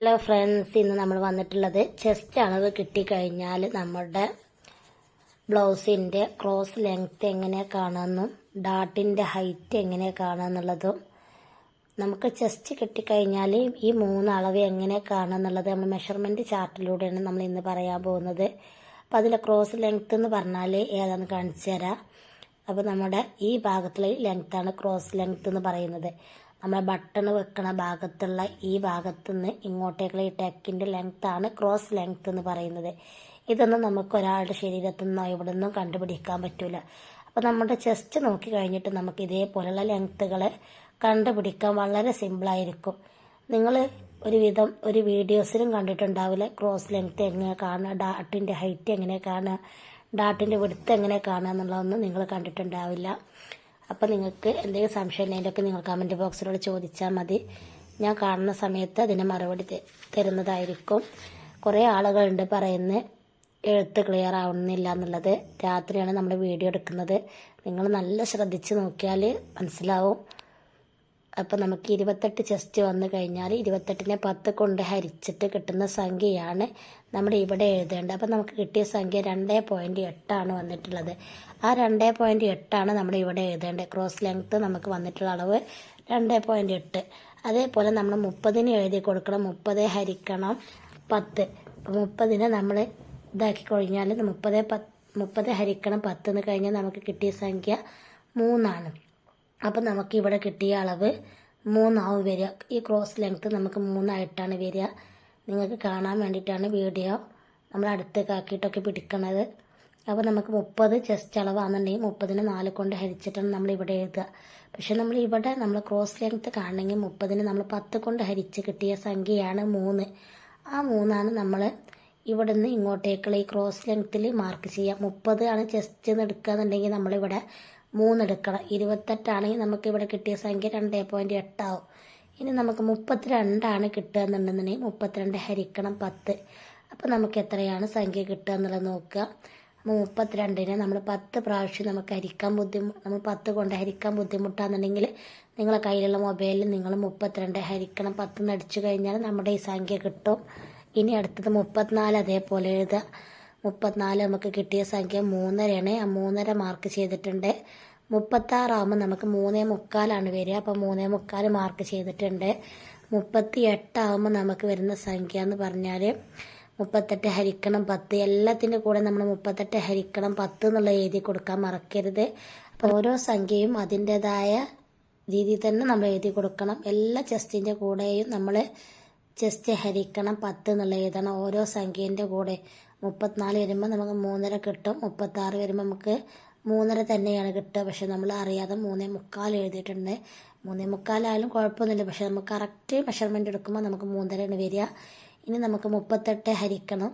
Hello friends ഇന്ന് നമ്മൾ വന്നിട്ടുള്ളത് ചെസ്റ്റ് അളവ് കിട്ടിക്കഴിഞ്ഞാൽ നമ്മുടെ ബ്ലൗസിന്റെ ക്രോസ് ലെങ്ത് എങ്ങനെ കാണുമെന്നും ഡാട്ടിന്റെ ഹൈറ്റ് എങ്ങനെ കാണുമെന്നുള്ളതും നമുക്ക് ചെസ്റ്റ് കിട്ടിക്കഴിഞ്ഞാൽ ഈ മൂന്ന് അളവ് എങ്ങനെ കാണുമെന്നുള്ളത് നമ്മൾ മെഷർമെന്റ് ചാർട്ടിലൂടെയാണ് നമ്മൾ ഇന്ന് പറയാൻ പോകുന്നത്. അപ്പം അതിലെ ക്രോസ് ലെങ്ത്ത് എന്ന് പറഞ്ഞാൽ ഏതാണെന്ന് കാണിച്ചു തരാം അപ്പോൾ നമ്മുടെ ഈ ഭാഗത്തുള്ള ലെങ്ത്താണ് ക്രോസ് ലെങ്ത്ത് എന്ന് പറയുന്നത്. നമ്മളെ ബട്ടൺ വെക്കണ ഭാഗത്തുള്ള ഈ ഭാഗത്തുനിന്ന് ഇങ്ങോട്ടേക്കുള്ള ഈ ടെക്കിന്റെ ആണ് ക്രോസ് ലെങ്ത് എന്ന് പറയുന്നത്. ഇതൊന്നും നമുക്ക് ഒരാളുടെ ശരീരത്തിൽ നിന്നോ ഇവിടെ നിന്നും കണ്ടുപിടിക്കാൻ പറ്റില്ല അപ്പോൾ നമ്മുടെ ചെസ്റ്റ് നോക്കി കഴിഞ്ഞിട്ട് നമുക്ക് ഇതേപോലെയുള്ള ലെങ്ത്തുകൾ കണ്ടുപിടിക്കാൻ വളരെ സിമ്പിളായിരിക്കും നിങ്ങൾ ഒരുവിധം ഒരു വീഡിയോസിലും കണ്ടിട്ടുണ്ടാവില്ല ക്രോസ് ലെങ്ത്ത് എങ്ങനെ കാണുക ഡാട്ടിന്റെ ഹൈറ്റ് എങ്ങനെ കാണുക ഡാട്ടിന്റെ വിടുത്ത് എങ്ങനെ കാണുക എന്നുള്ളതൊന്നും നിങ്ങൾ കണ്ടിട്ടുണ്ടാവില്ല. അപ്പോൾ നിങ്ങൾക്ക് എന്തെങ്കിലും സംശയം ഉണ്ടെങ്കിലൊക്കെ നിങ്ങൾ കമന്റ് ബോക്സിലൂടെ ചോദിച്ചാൽ മതി. ഞാൻ കാണുന്ന സമയത്ത് അതിന് മറുപടി തരുന്നതായിരിക്കും. കുറേ ആളുകളുണ്ട് പറയുന്നത് എഴുത്ത് ക്ലിയർ ആവുന്നില്ല എന്നുള്ളത്. രാത്രിയാണ് നമ്മൾ വീഡിയോ എടുക്കുന്നത്. നിങ്ങൾ നല്ല ശ്രദ്ധിച്ച് നോക്കിയാൽ മനസ്സിലാവും. അപ്പം നമുക്ക് ഇരുപത്തെട്ട് ചെസ്റ്റ് വന്നു കഴിഞ്ഞാൽ ഇരുപത്തെട്ടിനെ പത്ത് കൊണ്ട് ഹരിച്ചിട്ട് കിട്ടുന്ന സംഖ്യയാണ് നമ്മൾ ഇവിടെ എഴുതേണ്ടത്. അപ്പോൾ നമുക്ക് കിട്ടിയ സംഖ്യ രണ്ട് പോയിന്റ് എട്ടാണ് വന്നിട്ടുള്ളത്. ആ രണ്ട് പോയിന്റ് എട്ടാണ് നമ്മൾ ഇവിടെ എഴുതേണ്ടത്. ക്രോസ് ലെങ്ത്ത് നമുക്ക് വന്നിട്ടുള്ള അളവ് രണ്ട് പോയിന്റ് എട്ട്. അതേപോലെ നമ്മൾ മുപ്പതിന് എഴുതി കൊടുക്കണം. മുപ്പത് ഹരിക്കണം പത്ത്. മുപ്പതിനെ നമ്മൾ ഇതാക്കി കഴിഞ്ഞാൽ മുപ്പത് പത്ത് മുപ്പത് ഹരിക്കണം പത്ത് എന്ന് കഴിഞ്ഞാൽ നമുക്ക് കിട്ടിയ സംഖ്യ മൂന്നാണ്. അപ്പം നമുക്ക് ഇവിടെ കിട്ടിയ അളവ് മൂന്നാവും വരിക. ഈ ക്രോസ് ലെങ്ത് നമുക്ക് മൂന്നായിട്ടാണ് വരിക. നിങ്ങൾക്ക് കാണാൻ വേണ്ടിയിട്ടാണ് വീഡിയോ നമ്മൾ അടുത്തേക്ക് ആക്കിയിട്ടൊക്കെ പിടിക്കണത്. അപ്പോൾ നമുക്ക് മുപ്പത് ചെസ്റ്റ് അളവാണെന്നുണ്ടെങ്കിൽ മുപ്പതിന് നാല് കൊണ്ട് ഹരിച്ചിട്ടാണ് നമ്മൾ ഇവിടെ എഴുതുക. പക്ഷെ നമ്മൾ ഇവിടെ നമ്മൾ ക്രോസ് ലെങ്ത് കാണണമെങ്കിൽ മുപ്പതിന് നമ്മൾ പത്ത് കൊണ്ട് ഹരിച്ച് കിട്ടിയ സംഖ്യയാണ് മൂന്ന്. ആ മൂന്നാണ് നമ്മൾ ഇവിടെ നിന്ന് ഇങ്ങോട്ടേക്കുള്ള ഈ ക്രോസ് ലെങ്ത്തിൽ മാർക്ക് ചെയ്യുക. മുപ്പത് ആണ് ചെസ്റ്റ് എന്ന് എടുക്കുകയെന്നുണ്ടെങ്കിൽ നമ്മളിവിടെ മൂന്നെടുക്കണം. ഇരുപത്തെട്ടാണെങ്കിൽ നമുക്ക് ഇവിടെ കിട്ടിയ സംഖ്യ. രണ്ട് പോയിന്റ് എട്ടാവും ഇനി നമുക്ക് മുപ്പത്തിരണ്ടാണ് കിട്ടുക എന്നുണ്ടെന്നുണ്ടെങ്കിൽ മുപ്പത്തിരണ്ട് ഹരിക്കണം പത്ത്. അപ്പോൾ നമുക്ക് എത്രയാണ് സംഖ്യ കിട്ടുക എന്നുള്ളത് നോക്കുക. അപ്പോൾ മുപ്പത്തിരണ്ടിനെ നമ്മൾ പത്ത് പ്രാവശ്യം നമുക്ക് ഹരിക്കാൻ ബുദ്ധിമു നമ്മൾ പത്ത് കൊണ്ട് ഹരിക്കാൻ ബുദ്ധിമുട്ടാണെന്നുണ്ടെങ്കിൽ നിങ്ങളെ കയ്യിലുള്ള മൊബൈലിൽ നിങ്ങൾ മുപ്പത്തിരണ്ട് ഹരിക്കണം പത്ത് നടിച്ചു കഴിഞ്ഞാൽ നമ്മുടെ ഈ സംഖ്യ കിട്ടും. ഇനി അടുത്തത് മുപ്പത്തിനാല് അതേപോലെ എഴുതുക. മുപ്പത്തിനാല് നമുക്ക് കിട്ടിയ സംഖ്യ മൂന്നരയാണ്. ആ മൂന്നര മാർക്ക് ചെയ്തിട്ടുണ്ട്. മുപ്പത്താറാകുമ്പോൾ നമുക്ക് മൂന്നേ മുക്കാലാണ് വരിക. അപ്പോൾ മൂന്നേ മുക്കാൽ മാർക്ക് ചെയ്തിട്ടുണ്ട്. മുപ്പത്തി എട്ടാകുമ്പോൾ നമുക്ക് വരുന്ന സംഖ്യ എന്ന് പറഞ്ഞാൽ മുപ്പത്തെട്ട് ഹരിക്കണം പത്ത്. എല്ലാത്തിന്റെ കൂടെ നമ്മൾ മുപ്പത്തെട്ട് ഹരിക്കണം പത്ത് എന്നുള്ള എഴുതി കൊടുക്കാൻ മറക്കരുത്. അപ്പോൾ ഓരോ സംഖ്യയും അതിന്റേതായ രീതിയിൽ തന്നെ നമ്മൾ എഴുതി കൊടുക്കണം. എല്ലാ ചെസ്റ്റിന്റെ കൂടെയും നമ്മൾ ചെസ്റ്റ് ഹരിക്കണം പത്ത് എന്നുള്ള എഴുതണം ഓരോ സംഖ്യേന്റെ കൂടെ. മുപ്പത്തിനാല് വരുമ്പോൾ നമുക്ക് മൂന്നര കിട്ടും. മുപ്പത്താറ് വരുമ്പോൾ നമുക്ക് മൂന്നര തന്നെയാണ് കിട്ടുക. പക്ഷെ നമ്മൾ അറിയാതെ മൂന്നേ മുക്കാൽ എഴുതിയിട്ടുണ്ട്. മൂന്നേ മുക്കാലായാലും കുഴപ്പമൊന്നുമില്ല. പക്ഷെ നമുക്ക് കറക്റ്റ് മെഷർമെന്റ് എടുക്കുമ്പോൾ നമുക്ക് മൂന്നരയാണ് വരിക. ഇനി നമുക്ക് മുപ്പത്തെട്ട് ഹരിക്കണം.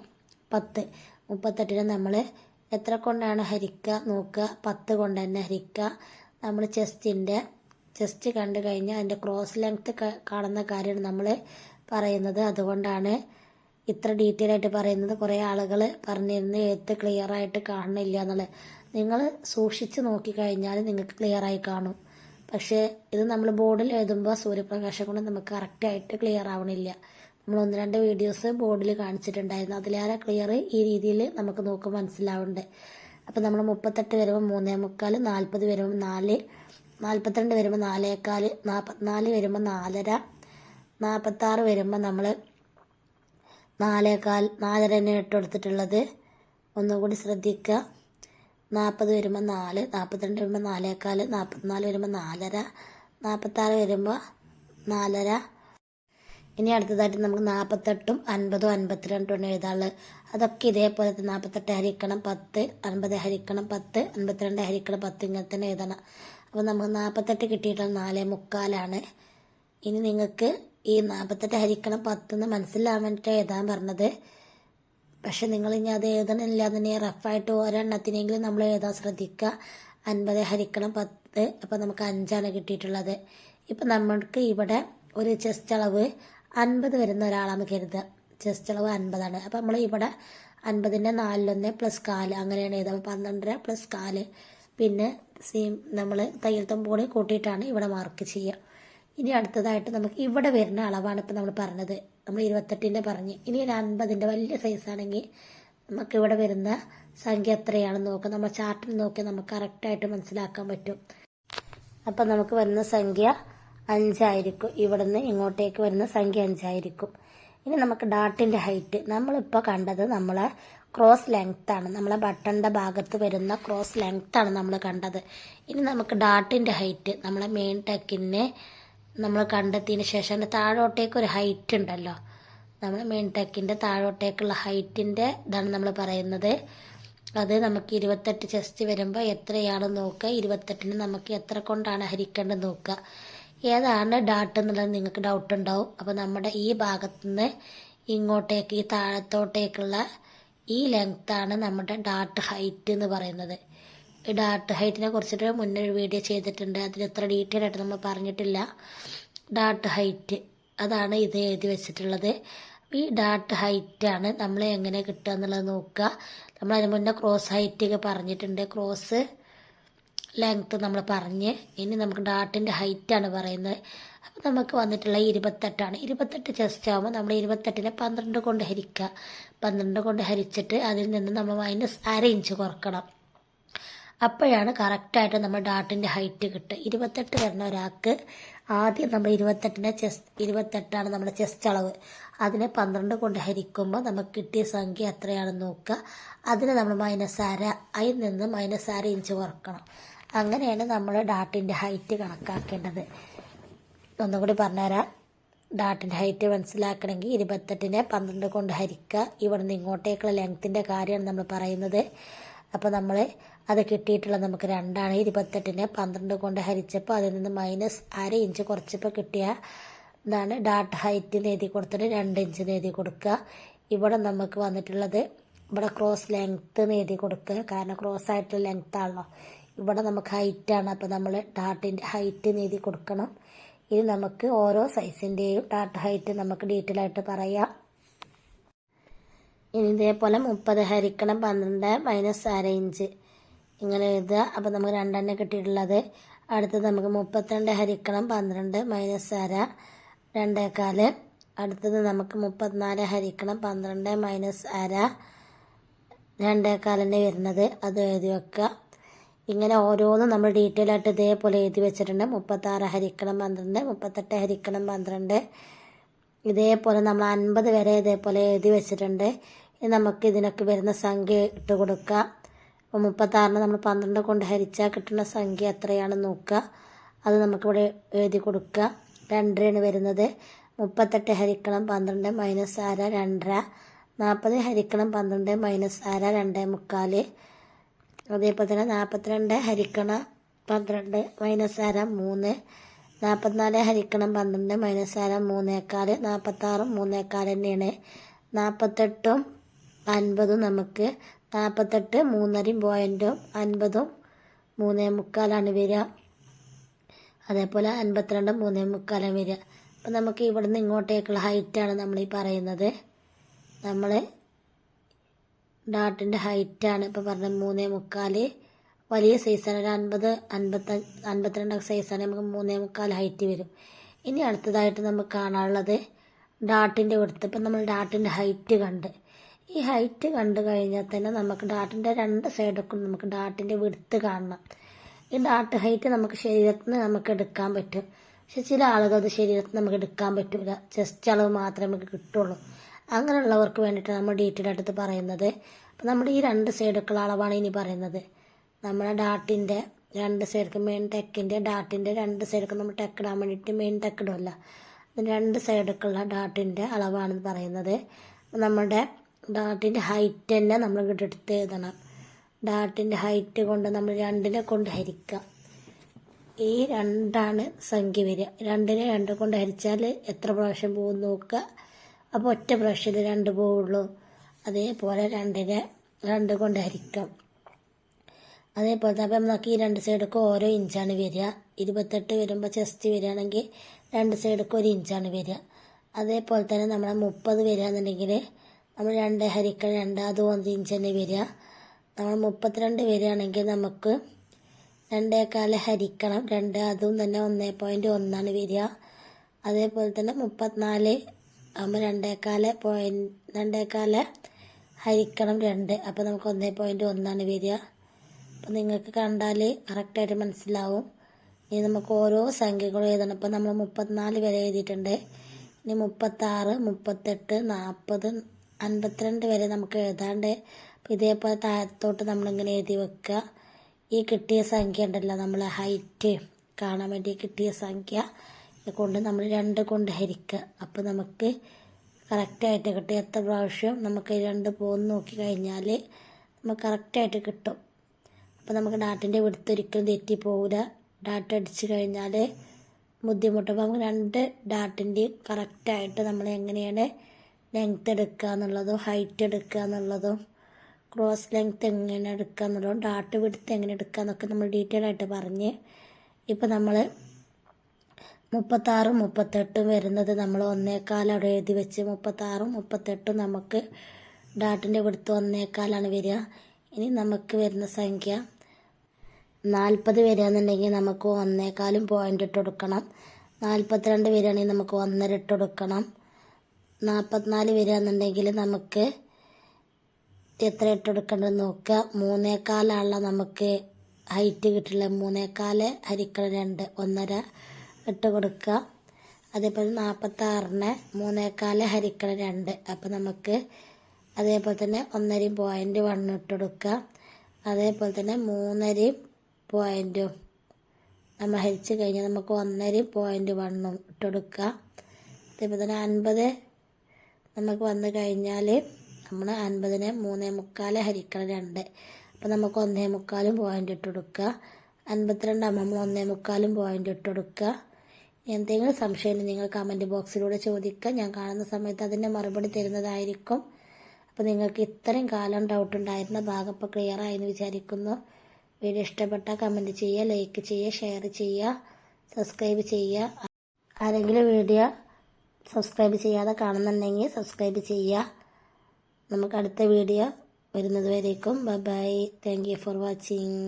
പത്ത്. മുപ്പത്തെട്ടിന് നമ്മൾ എത്ര കൊണ്ടാണ് ഹരിക്കുക? നോക്കുക. പത്ത് കൊണ്ട് തന്നെ ഹരിക്കുക. നമ്മൾ ചെസ്റ്റിന്റെ ചെസ്റ്റ് കണ്ടു കഴിഞ്ഞാൽ അതിന്റെ ക്രോസ് ലെങ്ത് കാണുന്ന കാര്യമാണ് നമ്മൾ പറയുന്നത്. അതുകൊണ്ടാണ് ഇത്ര ഡീറ്റെയിൽ ആയിട്ട് പറയുന്നത് കുറേ ആളുകൾ പറഞ്ഞിരുന്ന എഴുത്ത് ക്ലിയർ ആയിട്ട് കാണുന്നില്ല എന്നുള്ളത്. നിങ്ങൾ സൂക്ഷിച്ച് നോക്കിക്കഴിഞ്ഞാൽ നിങ്ങൾക്ക് ക്ലിയർ ആയി കാണും. പക്ഷേ ഇത് നമ്മൾ ബോർഡിൽ എഴുതുമ്പോൾ സൂര്യപ്രകാശം കൊണ്ട് നമുക്ക് കറക്റ്റായിട്ട് ക്ലിയർ ആവണില്ല. നമ്മൾ ഒന്ന് രണ്ട് വീഡിയോസ് ബോർഡിൽ കാണിച്ചിട്ടുണ്ടായിരുന്നു. അതിലേറെ ക്ലിയർ ഈ രീതിയിൽ നമുക്ക് നോക്കുമ്പോൾ മനസ്സിലാവുന്നുണ്ട് അപ്പോൾ നമ്മൾ മുപ്പത്തെട്ട് വരുമ്പോൾ മൂന്നേ മുക്കാൽ നാൽപ്പത് വരുമ്പോൾ നാല് നാൽപ്പത്തിരണ്ട് വരുമ്പോൾ നാലേക്കാൽ നാൽപ്പത്തിനാല് വരുമ്പോൾ നാലര നാൽപ്പത്താറ് വരുമ്പോൾ നമ്മൾ നാലേകാൽ നാലര തന്നെ ഇട്ട് കൊടുത്തിട്ടുള്ളത് ഒന്നും കൂടി ശ്രദ്ധിക്കുക നാൽപ്പത് വരുമ്പോൾ നാല് നാൽപ്പത്തിരണ്ട് വരുമ്പോൾ നാലേകാൽ നാൽപ്പത്തിനാല് വരുമ്പോൾ നാലര നാൽപ്പത്താറ് വരുമ്പോൾ നാലര. ഇനി അടുത്തതായിട്ട് നമുക്ക് നാൽപ്പത്തെട്ടും അൻപതും അൻപത്തിരണ്ടും എഴുതാനുള്ളത്. അതൊക്കെ ഇതേപോലെ തന്നെ നാൽപ്പത്തെട്ട് ഹരിക്കണം പത്ത് അൻപത് ഹരിക്കണം പത്ത് അൻപത്തിരണ്ട് ഹരിക്കണം പത്ത് ഇങ്ങനെ തന്നെ എഴുതണം. അപ്പോൾ നമുക്ക് നാൽപ്പത്തെട്ട് കിട്ടിയിട്ടുള്ള നാലേ മുക്കാലാണ്. ഇനി നിങ്ങൾക്ക് ഈ നാൽപ്പത്തെട്ട് ഹരിക്കണം പത്തെന്ന് മനസ്സിലാവാൻ വേണ്ടിയിട്ട് എഴുതാൻ പറഞ്ഞത്. പക്ഷെ നിങ്ങൾ ഇനി അത് എഴുതണില്ല. തന്നെ റഫായിട്ട് ഒരെണ്ണത്തിനെങ്കിലും നമ്മൾ എഴുതാൻ ശ്രദ്ധിക്കുക. അൻപത് ഹരിക്കണം പത്ത്. അപ്പോൾ നമുക്ക് അഞ്ചാണ് കിട്ടിയിട്ടുള്ളത്. ഇപ്പം നമ്മൾക്ക് ഇവിടെ ഒരു ചെസ്റ്റ് അളവ് അൻപത് വരുന്ന ഒരാളാണ് കരുതുക. ചെസ്റ്റ് അളവ് അൻപതാണ്. അപ്പം നമ്മൾ ഇവിടെ അൻപതിന്റെ നാലിലൊന്ന് പ്ലസ് കാൽ അങ്ങനെയാണ് എഴുതുക. അപ്പോൾ പന്ത്രണ്ടര പ്ലസ് കാൽ. പിന്നെ സീം നമ്മൾ തയ്യൽ തുമ്പോട് കൂട്ടിയിട്ടാണ് ഇവിടെ മാർക്ക് ചെയ്യുക. ഇനി അടുത്തതായിട്ട് നമുക്ക് ഇവിടെ വരുന്ന അളവാണ് ഇപ്പം നമ്മൾ പറഞ്ഞത്. നമ്മൾ ഇരുപത്തെട്ടിന്റെ പറഞ്ഞ്. ഇനി ഒരു അൻപതിന്റെ വലിയ സൈസാണെങ്കിൽ നമുക്ക് ഇവിടെ വരുന്ന സംഖ്യ എത്രയാണെന്ന് നോക്കാം. നമ്മൾ ചാർട്ടിൽ നോക്കി നമുക്ക് കറക്റ്റായിട്ട് മനസ്സിലാക്കാൻ പറ്റും. അപ്പം നമുക്ക് വരുന്ന സംഖ്യ അഞ്ചായിരിക്കും. ഇവിടുന്ന് ഇങ്ങോട്ടേക്ക് വരുന്ന സംഖ്യ അഞ്ചായിരിക്കും. ഇനി നമുക്ക് ഡാട്ടിന്റെ ഹൈറ്റ് നമ്മളിപ്പോൾ കണ്ടത് നമ്മളെ ക്രോസ് ലെങ്ത് ആണ്. നമ്മളെ ബട്ടണിന്റെ ഭാഗത്ത് വരുന്ന ക്രോസ് ലെങ്ത് ആണ് നമ്മൾ കണ്ടത്. ഇനി നമുക്ക് ഡാട്ടിന്റെ ഹൈറ്റ് നമ്മളെ മെയിൻ ടെക്കിനെ നമ്മൾ കണ്ടെത്തിയതിന് ശേഷം അതിന്റെ താഴോട്ടേക്ക് ഒരു ഹൈറ്റ് ഉണ്ടല്ലോ. നമ്മൾ മെയിൻ ടെക്കിന്റെ താഴോട്ടേക്കുള്ള ഹൈറ്റിന്റെ ഇതാണ് നമ്മൾ പറയുന്നത്. അത് നമുക്ക് ഇരുപത്തെട്ട് ചെസ്റ്റ് വരുമ്പോൾ എത്രയാണ് നോക്കുക. ഇരുപത്തെട്ടിന് നമുക്ക് എത്ര കൊണ്ടാണ് ഹരിക്കേണ്ടത് നോക്കുക. ഏതാണ് ഡാട്ട് എന്നുള്ളത് നിങ്ങൾക്ക് ഡൗട്ട് ഉണ്ടാവും. അപ്പോൾ നമ്മുടെ ഈ ഭാഗത്തുനിന്ന് ഇങ്ങോട്ടേക്ക് ഈ താഴത്തോട്ടേക്കുള്ള ഈ ലെങ്ത്താണ് നമ്മുടെ ഡാട്ട് ഹൈറ്റ് എന്ന് പറയുന്നത്. ഈ ഡാട്ട് ഹൈറ്റിനെ കുറിച്ചിട്ട് മുന്നേ ഒരു വീഡിയോ ചെയ്തിട്ടുണ്ട്. അതിൽ എത്ര ഡീറ്റെയിൽ ആയിട്ട് നമ്മൾ പറഞ്ഞിട്ടില്ല. ഡാർട്ട് ഹൈറ്റ് അതാണ് ഇത് എഴുതി വെച്ചിട്ടുള്ളത്. ഈ ഡാട്ട് ഹൈറ്റാണ് നമ്മൾ എങ്ങനെ കിട്ടുക എന്നുള്ളത് നോക്കുക. നമ്മൾ അതിന് മുന്നേ ക്രോസ് ഹൈറ്റ് ഒക്കെ പറഞ്ഞിട്ടുണ്ട്. ക്രോസ് ലെങ്ത്ത് നമ്മൾ പറഞ്ഞ്. ഇനി നമുക്ക് ഡാട്ടിന്റെ ഹൈറ്റാണ് പറയുന്നത്. അപ്പോൾ നമുക്ക് വന്നിട്ടുള്ള ഇരുപത്തെട്ടാണ്. ഇരുപത്തെട്ട് ചെസ്റ്റ് ആകുമ്പോൾ നമ്മൾ ഇരുപത്തെട്ടിനെ പന്ത്രണ്ട് കൊണ്ട് ഹരിക്കുക. പന്ത്രണ്ട് കൊണ്ട് ഹരിച്ചിട്ട് അതിൽ നിന്ന് നമ്മൾ മൈനസ് അര ഇഞ്ച് കുറക്കണം. അപ്പോഴാണ് കറക്റ്റായിട്ട് നമ്മൾ ഡാട്ടിന്റെ ഹൈറ്റ് കിട്ടുക. ഇരുപത്തെട്ട് വരുന്ന ഒരാൾക്ക് ആദ്യം നമ്മൾ ഇരുപത്തെട്ടിന്റെ ചെസ് ഇരുപത്തെട്ടാണ് നമ്മുടെ ചെസ്റ്റ് അളവ്. അതിനെ പന്ത്രണ്ട് കൊണ്ട് ഹരിക്കുമ്പോൾ നമുക്ക് കിട്ടിയ സംഖ്യ എത്രയാണെന്ന് നോക്കുക. അതിനെ നമ്മൾ മൈനസ് അര അതിൽ നിന്ന് മൈനസ് അര ഇഞ്ച് കുറക്കണം. അങ്ങനെയാണ് നമ്മൾ ഡാട്ടിന്റെ ഹൈറ്റ് കണക്കാക്കേണ്ടത്. ഒന്നും കൂടി പറഞ്ഞുതരാം. ഡാട്ടിന്റെ ഹൈറ്റ് മനസ്സിലാക്കണമെങ്കിൽ ഇരുപത്തെട്ടിനെ പന്ത്രണ്ട് കൊണ്ട് ഹരിക്കുക. ഇവിടുന്ന് ഇങ്ങോട്ടേക്കുള്ള ലെങ്ത്തിന്റെ കാര്യമാണ് നമ്മൾ പറയുന്നത്. അപ്പോൾ നമ്മൾ അത് കിട്ടിയിട്ടുള്ളത് നമുക്ക് രണ്ടാണ്. ഇരുപത്തെട്ടിനെ പന്ത്രണ്ട് കൊണ്ട് ഹരിച്ചപ്പോൾ അതിൽ നിന്ന് മൈനസ് അര ഇഞ്ച് കുറച്ചപ്പോൾ കിട്ടിയ ഇതാണ് ഡാട്ട് ഹൈറ്റ് എഴുതി കൊടുത്തിട്ട് രണ്ട് ഇഞ്ച് എഴുതി കൊടുക്കുക. ഇവിടെ നമുക്ക് വന്നിട്ടുള്ളത് ഇവിടെ ക്രോസ് ലെങ്ത്ത് എഴുതി കൊടുക്കുക. കാരണം ക്രോസ് ആയിട്ടുള്ള ലെങ്ത് ആണല്ലോ. ഇവിടെ നമുക്ക് ഹൈറ്റാണ് അപ്പോൾ നമ്മൾ ഡാട്ടിന്റെ ഹൈറ്റ് എഴുതി കൊടുക്കണം. ഇത് നമുക്ക് ഓരോ സൈസിന്റെയും ഡാട്ട് ഹൈറ്റ് നമുക്ക് ഡീറ്റെയിൽ ആയിട്ട് പറയാം. ഇനി ഇതേപോലെ മുപ്പത് ഹരിക്കണം പന്ത്രണ്ട് മൈനസ് അര ഇഞ്ച് ഇങ്ങനെ എഴുതുക. അപ്പോൾ നമുക്ക് രണ്ടെണ്ണം കിട്ടിയിട്ടുള്ളത്. അടുത്തത് നമുക്ക് മുപ്പത്തിരണ്ട് ഹരിക്കണം പന്ത്രണ്ട് മൈനസ് അര രണ്ടേക്കാൽ അടുത്തത് നമുക്ക് മുപ്പത്തിനാല് ഹരിക്കണം പന്ത്രണ്ട് മൈനസ് അര രണ്ടേക്കാലിന്റെ വരുന്നത്. അത് എഴുതി വെക്കുക. ഇങ്ങനെ ഓരോന്നും നമ്മൾ ഡീറ്റെയിൽ ആയിട്ട് ഇതേപോലെ എഴുതി വെച്ചിട്ടുണ്ട്. മുപ്പത്താറ് ഹരിക്കണം പന്ത്രണ്ട്. മുപ്പത്തെട്ട് ഹരിക്കണം പന്ത്രണ്ട്. ഇതേപോലെ നമ്മൾ അൻപത് വരെ ഇതേപോലെ എഴുതി വെച്ചിട്ടുണ്ട്. നമുക്ക് ഇതിനൊക്കെ വരുന്ന സംഖ്യ ഇട്ട് കൊടുക്കുക അപ്പോൾ മുപ്പത്താറിന് നമ്മൾ പന്ത്രണ്ട് കൊണ്ട് ഹരിച്ചാൽ കിട്ടുന്ന സംഖ്യ എത്രയാണെന്ന് നോക്കുക. അത് നമുക്കിവിടെ എഴുതി കൊടുക്കുക. രണ്ടരയാണ് വരുന്നത്. മുപ്പത്തെട്ട് ഹരിക്കണം പന്ത്രണ്ട് മൈനസ് അര രണ്ടര. നാൽപ്പത് ഹരിക്കണം പന്ത്രണ്ട് മൈനസ് അര രണ്ടേ മുക്കാൽ. അതേപോലെ തന്നെ നാൽപ്പത്തിരണ്ട് ഹരിക്കണം പന്ത്രണ്ട് മൈനസ് അര മൂന്ന്. നാൽപ്പത്തിനാല് ഹരിക്കണം പന്ത്രണ്ട് മൈനസ് അര മൂന്നേക്കാൽ. നാൽപ്പത്താറും മൂന്നേക്കാൽ തന്നെയാണ്. നാൽപ്പത്തെട്ടും അൻപതും നമുക്ക് നാൽപ്പത്തെട്ട് മൂന്നരയും പോയിന്റും അൻപതും മൂന്നേ മുക്കാലാണ് വരിക. അതേപോലെ അൻപത്തിരണ്ട് മൂന്നേ മുക്കാലും വരിക. അപ്പം നമുക്ക് ഇവിടുന്ന് ഇങ്ങോട്ടേക്കുള്ള ഹൈറ്റാണ് നമ്മൾ ഈ പറയുന്നത്. നമ്മൾ ഡാട്ടിന്റെ ഹൈറ്റാണ് ഇപ്പോൾ പറഞ്ഞത് മൂന്നേ മുക്കാൽ വലിയ സൈസാണ് ഒരു അൻപത് അൻപത്തഞ്ച് അൻപത്തിരണ്ട് സൈസാണ് നമുക്ക് മൂന്നേ മുക്കാൽ ഹൈറ്റ് വരും. ഇനി അടുത്തതായിട്ട് നമുക്ക് കാണാനുള്ളത് ഡാട്ടിന്റെ കൊടുത്ത് ഇപ്പം നമ്മൾ ഡാട്ടിന്റെ ഹൈറ്റ് കണ്ട്. ഈ ഹൈറ്റ് കണ്ടു കഴിഞ്ഞാൽ തന്നെ നമുക്ക് ഡാട്ടിന്റെ രണ്ട് സൈഡൊക്കെ നമുക്ക് ഡാട്ടിന്റെ വിടുത്ത് കാണണം. ഈ ഡാട്ട് ഹൈറ്റ് നമുക്ക് ശരീരത്തിന് നമുക്ക് എടുക്കാൻ പറ്റും. പക്ഷെ ചില ആളുകൾ അത് ശരീരത്തിൽ നമുക്ക് എടുക്കാൻ പറ്റില്ല ചെസ്റ്റ് അളവ് മാത്രമേ നമുക്ക് കിട്ടുള്ളൂ. അങ്ങനെയുള്ളവർക്ക് വേണ്ടിയിട്ട് നമ്മൾ ഡീറ്റെയിൽ എടുത്ത് പറയുന്നത്. അപ്പം നമ്മുടെ ഈ രണ്ട് സൈഡൊക്കെയുള്ള അളവാണ് ഇനി പറയുന്നത്. നമ്മുടെ ഡാട്ടിന്റെ രണ്ട് സൈഡൊക്കെ മെയിൻ ടെക്കിന്റെ ഡാട്ടിന്റെ രണ്ട് സൈഡൊക്കെ നമ്മൾ ടെക്കിടാൻ വേണ്ടിയിട്ട് മെയിൻ ടെക്കിടുമല്ല രണ്ട് സൈഡൊക്കെയുള്ള ഡാട്ടിന്റെ അളവാണെന്ന് പറയുന്നത്. നമ്മുടെ ഡാട്ടിന്റെ ഹൈറ്റ് തന്നെ നമ്മൾ ഇവിടെ എടുത്ത് എഴുതണം. ഡാട്ടിന്റെ ഹൈറ്റ് കൊണ്ട് നമ്മൾ രണ്ടിനെ കൊണ്ട് ഹരിക്കുക ഈ രണ്ടാണ് സംഖ്യ വരിക. രണ്ടിനെ രണ്ട് കൊണ്ട് ഹരിച്ചാൽ എത്ര പ്രാവശ്യം പോകും നോക്കുക. അപ്പോൾ ഒറ്റ പ്രാവശ്യം രണ്ട് പോവുള്ളൂ. അതേപോലെ രണ്ടിനെ രണ്ട് കൊണ്ട് ഹരിക്കാം. അതേപോലെ തന്നെ അപ്പം നമുക്ക് ഈ രണ്ട് സൈഡൊക്കെ ഓരോ ഇഞ്ചാണ് വരിക. ഇരുപത്തെട്ട് വരുമ്പോൾ ചെസ്റ്റ് വരികയാണെങ്കിൽ രണ്ട് സൈഡൊക്കെ ഒരു ഇഞ്ചാണ് വരിക. അതേപോലെ തന്നെ നമ്മളെ മുപ്പത് വരികയാണെന്നുണ്ടെങ്കിൽ നമ്മൾ രണ്ട് ഹരിക്കൽ രണ്ട് അത് ഒന്ന് തന്നെ വരിക. നമ്മൾ മുപ്പത്തിരണ്ട് വരികയാണെങ്കിൽ നമുക്ക് രണ്ടേക്കാൽ ഹരിക്കണം. രണ്ട് അതും തന്നെ ഒന്നേ പോയിന്റ് ഒന്നാണ് വരിക. അതേപോലെ തന്നെ മുപ്പത്തിനാല് ആകുമ്പോൾ രണ്ടേക്കാൽ പോയിന്റ് രണ്ടേക്കാൽ ഹരിക്കണം രണ്ട്. അപ്പോൾ നമുക്ക് ഒന്നേ പോയിന്റ് ഒന്നാണ് വരിക. അപ്പോൾ നിങ്ങൾക്ക് കണ്ടാൽ കറക്റ്റായിട്ട് മനസ്സിലാവും. ഇനി നമുക്ക് ഓരോ സംഖ്യകളും എഴുതണം. ഇപ്പോൾ നമ്മൾ മുപ്പത്തിനാല് വരെ എഴുതിയിട്ടുണ്ട്. ഇനി മുപ്പത്താറ് മുപ്പത്തെട്ട് നാൽപ്പത് അൻപത്തിരണ്ട് വരെ നമുക്ക് എഴുതാണ്ട്. ഇതേപോലെ താഴത്തോട്ട് നമ്മളിങ്ങനെ എഴുതി വെക്കുക ഈ കിട്ടിയ സംഖ്യ ഉണ്ടല്ലോ നമ്മൾ ഹൈറ്റ് കാണാൻ വേണ്ടി കിട്ടിയ സംഖ്യ. കൊണ്ട് നമ്മൾ രണ്ട് കൊണ്ട് ഹരിക്കുക അപ്പോൾ നമുക്ക് കറക്റ്റായിട്ട് കിട്ടും. എത്ര പ്രാവശ്യം നമുക്ക് രണ്ട് പോന്ന് നോക്കി കഴിഞ്ഞാൽ നമുക്ക് കറക്റ്റായിട്ട് കിട്ടും. അപ്പോൾ നമുക്ക് ഡാറ്റിന്റെ വിടുത്ത് ഒരിക്കലും തെറ്റിപ്പോകില്ല ഡാറ്റ അടിച്ച് കഴിഞ്ഞാൽ ബുദ്ധിമുട്ടും. അപ്പോൾ നമുക്ക് രണ്ട് ഡാറ്റിന്റെയും കറക്റ്റായിട്ട് നമ്മൾ എങ്ങനെയാണ് ലെങ്ത് എടുക്കുക എന്നുള്ളതും ഹൈറ്റ് എടുക്കുക എന്നുള്ളതും ക്രോസ് ലെങ്ത് എങ്ങനെ എടുക്കുക എന്നുള്ളതും ഡാട്ട് വിടുത്ത് എങ്ങനെ എടുക്കുക എന്നൊക്കെ നമ്മൾ ഡീറ്റെയിൽ ആയിട്ട് പറഞ്ഞ് ഇപ്പോൾ നമ്മൾ മുപ്പത്താറും മുപ്പത്തെട്ടും വരുന്നത് നമ്മൾ ഒന്നേക്കാൽ അവിടെ എഴുതി വെച്ച് മുപ്പത്താറും മുപ്പത്തെട്ടും നമുക്ക് ഡാട്ടിന്റെ വിടുത്ത് ഒന്നേക്കാലാണ് വരിക. ഇനി നമുക്ക് വരുന്ന സംഖ്യ നാൽപ്പത് വരികയെന്നുണ്ടെങ്കിൽ നമുക്ക് ഒന്നേക്കാലും പോയിന്റ് ഇട്ട് കൊടുക്കണം. നാൽപ്പത്തിരണ്ട് വരികയാണെങ്കിൽ നമുക്ക് ഒന്നര ഇട്ട് കൊടുക്കണം. നാൽപ്പത്തിനാല് വരികയെന്നുണ്ടെങ്കിൽ നമുക്ക് എത്ര ഇട്ട് കൊടുക്കേണ്ടത് നോക്കുക. മൂന്നേക്കാലാണല്ലോ നമുക്ക് ഹൈറ്റ് കിട്ടില്ല മൂന്നേക്കാൽ ഹരിക്കണം രണ്ട് ഒന്നര ഇട്ട് കൊടുക്കുക. അതേപോലെ നാൽപ്പത്താറിന് മൂന്നേക്കാൽ ഹരിക്കണം രണ്ട്. അപ്പോൾ നമുക്ക് അതേപോലെ തന്നെ ഒന്നരയും പോയിന്റ് വൺ ഇട്ട് കൊടുക്കുക. അതേപോലെ തന്നെ മൂന്നരയും പോയിന്റും നമ്മൾ ഹരിച്ച് കഴിഞ്ഞാൽ നമുക്ക് ഒന്നരയും പോയിന്റ് വണ്ണും ഇട്ട് കൊടുക്കുക. അതേപോലെ തന്നെ അൻപത് നമുക്ക് വന്നു കഴിഞ്ഞാൽ നമ്മൾ അൻപതിന് മൂന്നേ മുക്കാൽ ഹരിക്കണം രണ്ട്. അപ്പോൾ നമുക്ക് ഒന്നേ മുക്കാലും പോയിന്റ് ഇട്ട് കൊടുക്കുക. അൻപത്തിരണ്ടാകുമ്പോൾ നമ്മൾ ഒന്നേ മുക്കാലും പോയിന്റ് ഇട്ട് കൊടുക്കുക. എന്തെങ്കിലും സംശയം നിങ്ങൾ കമന്റ് ബോക്സിലൂടെ ചോദിക്കുക. ഞാൻ കാണുന്ന സമയത്ത് അതിന്റെ മറുപടി തരുന്നതായിരിക്കും. അപ്പോൾ നിങ്ങൾക്ക് ഇത്രയും കാലം ഡൗട്ട് ഉണ്ടായിരുന്ന ഭാഗം ഇപ്പോൾ ക്ലിയർ എന്ന് വിചാരിക്കുന്നു. വീഡിയോ ഇഷ്ടപ്പെട്ടാൽ കമന്റ് ചെയ്യുക ലൈക്ക് ചെയ്യുക ഷെയർ ചെയ്യുക സബ്സ്ക്രൈബ് ചെയ്യുക. ആരെങ്കിലും വീഡിയോ സബ്സ്ക്രൈബ് ചെയ്യാതെ കാണുന്നുണ്ടെങ്കിൽ സബ്സ്ക്രൈബ് ചെയ്യുക. നമുക്ക് അടുത്ത വീഡിയോ വരുന്നത് വരേക്കും. Bye bye thank you for watching